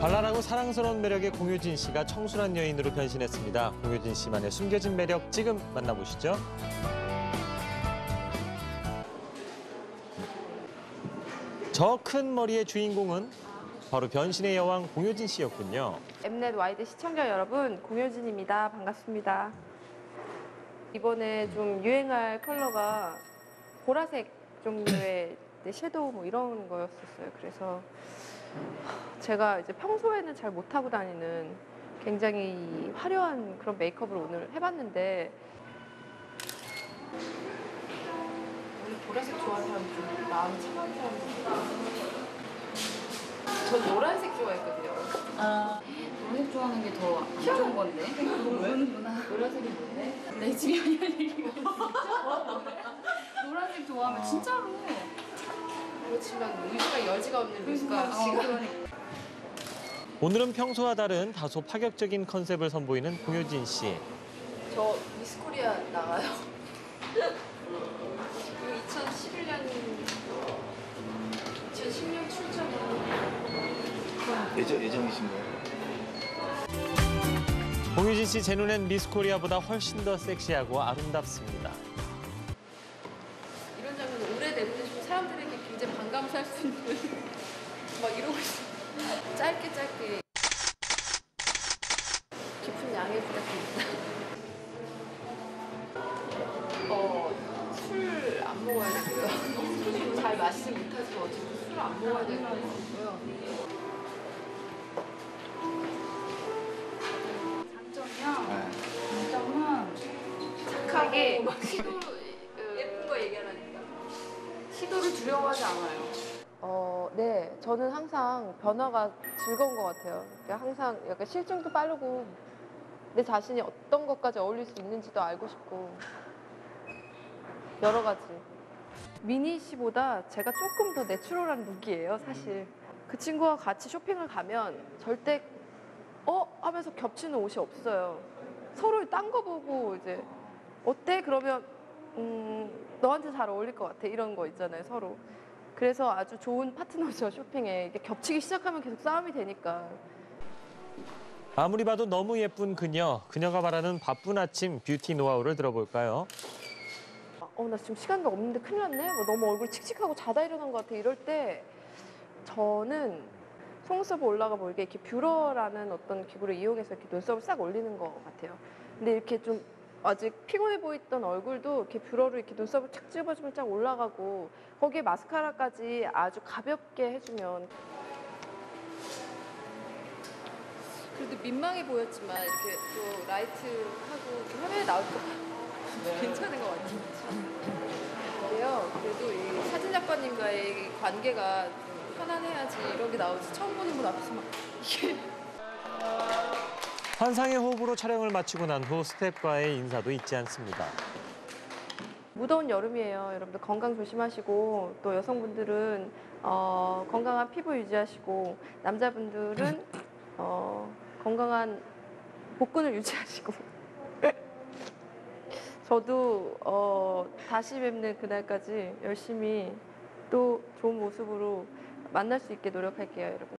발랄하고 사랑스러운 매력의 공효진 씨가 청순한 여인으로 변신했습니다. 공효진 씨만의 숨겨진 매력 지금 만나보시죠. 저 큰 머리의 주인공은 바로 변신의 여왕 공효진 씨였군요. 엠넷 와이드 시청자 여러분, 공효진입니다. 반갑습니다. 이번에 좀 유행할 컬러가 보라색 종류의 이제 섀도우 뭐 이런 거였었어요. 그래서 제가 이제 평소에는 잘 못하고 다니는 굉장히 화려한 그런 메이크업을 오늘 해봤는데 원래 보라색 좋아하는 사람 좀 마음이 차가운 사람들 전 노란색 좋아했거든요. 아, 노란색 좋아하는 게 더 안 좋은 건데. 모르는구나. 노란색이 뭔데? 내 집이 진짜. 노란색 좋아하면 진짜로. 그렇지만 의지가 여지가 없는 루스가 어, 지금 그러니까. 오늘은 평소와 다른 다소 파격적인 컨셉을 선보이는 공효진 씨. 저 미스코리아 나가요. 이거 2011년 2010년 출전 예정, 예정이신 거예요? 공효진 씨 제 눈엔 미스 코리아보다 훨씬 더 섹시하고 아름답습니다. 사람들에게 굉장히 반감을 살 수 있는 막 이러고 있어. 짧게 짧게 깊은 양해 부탁드립니다. 어, 술 안 먹어야 되고요. 잘 마시지 못하지만 어쨌든 술안 먹어야 되는 것 같고요. 장점이요. 네. 장점은 착하게 시도 예쁜 거 얘기하라니까. 시도를 두려워하지 않아요. 어, 네. 저는 항상 변화가 즐거운 것 같아요. 그러니까 항상 약간 실증도 빠르고 내 자신이 어떤 것까지 어울릴 수 있는지도 알고 싶고 여러 가지. 미니 씨보다 제가 조금 더 내추럴한 룩이에요, 사실. 그 친구와 같이 쇼핑을 가면 절대 어? 하면서 겹치는 옷이 없어요. 서로 딴 거 보고 이제 어때? 그러면 음, 너한테 잘 어울릴 것 같아. 이런 거 있잖아요, 서로. 그래서 아주 좋은 파트너죠, 쇼핑에. 이게 겹치기 시작하면 계속 싸움이 되니까. 아무리 봐도 너무 예쁜 그녀. 그녀가 말하는 바쁜 아침 뷰티 노하우를 들어볼까요? 어, 나 지금 시간도 없는데 큰일 났네? 뭐 너무 얼굴 칙칙하고 자다 일어난 것 같아. 이럴 때 저는 속눈썹 올라가 보이게 이렇게 뷰러라는 어떤 기구를 이용해서 이렇게 눈썹을 싹 올리는 것 같아요. 근데 이렇게 좀 아직 피곤해 보였던 얼굴도 이렇게 뷰러로 이렇게 눈썹을 착 집어주면 쫙 올라가고 거기에 마스카라까지 아주 가볍게 해주면 그래도 민망해 보였지만 이렇게 또 라이트하고 이렇게 화면에 나올 때 괜찮은 것 같아요. 근데요, 그래도 이 사진 작가님과의 관계가 좀 편안해야지 이런 게 나오지. 처음 보는 분 앞에서 막 이게 환상의 호흡으로 촬영을 마치고 난 후 스태프과의 인사도 잊지 않습니다. 무더운 여름이에요. 여러분들 건강 조심하시고 또 여성분들은 어, 건강한 피부 유지하시고 남자분들은 어, 건강한 복근을 유지하시고 저도 어, 다시 뵙는 그날까지 열심히 또 좋은 모습으로 만날 수 있게 노력할게요, 여러분.